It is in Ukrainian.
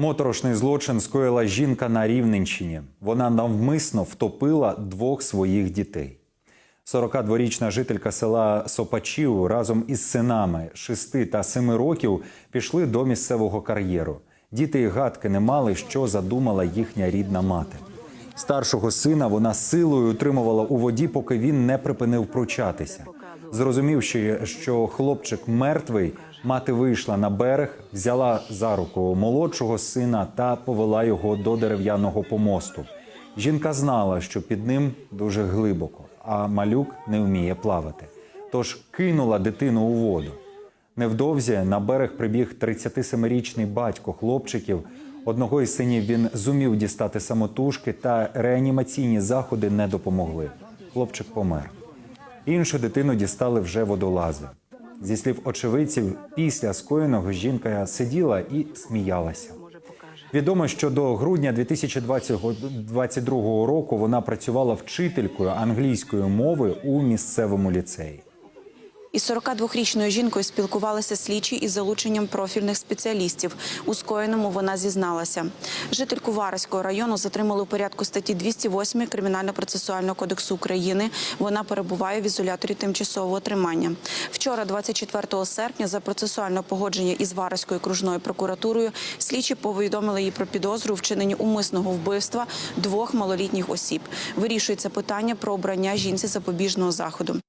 Моторошний злочин скоїла жінка на Рівненщині. Вона навмисно втопила двох своїх дітей. 42-річна жителька села Сопачів разом із синами 6 та 7 років пішли до місцевого кар'єру. Діти й гадки не мали, що задумала їхня рідна мати. Старшого сина вона силою утримувала у воді, поки він не припинив пручатися. Зрозумівши, що хлопчик мертвий, мати вийшла на берег, взяла за руку молодшого сина та повела його до дерев'яного помосту. Жінка знала, що під ним дуже глибоко, а малюк не вміє плавати. Тож кинула дитину у воду. Невдовзі на берег прибіг 37-річний батько хлопчиків. Одного із синів він зумів дістати самотужки, та реанімаційні заходи не допомогли. Хлопчик помер. Іншу дитину дістали вже водолази. Зі слів очевидців, після скоєного жінка сиділа і сміялася. Відомо, що до грудня 2022 року вона працювала вчителькою англійської мови у місцевому ліцеї. Із 42-річною жінкою спілкувалися слідчі із залученням профільних спеціалістів. У скоєному вона зізналася. Жительку Вараського району затримали у порядку статті 208 Кримінально-процесуального кодексу України. Вона перебуває в ізоляторі тимчасового тримання. Вчора, 24 серпня, за процесуальне погодження із Вараською окружною прокуратурою, слідчі повідомили їй про підозру у умисного вбивства двох малолітніх осіб. Вирішується питання про обрання жінці запобіжного заходу.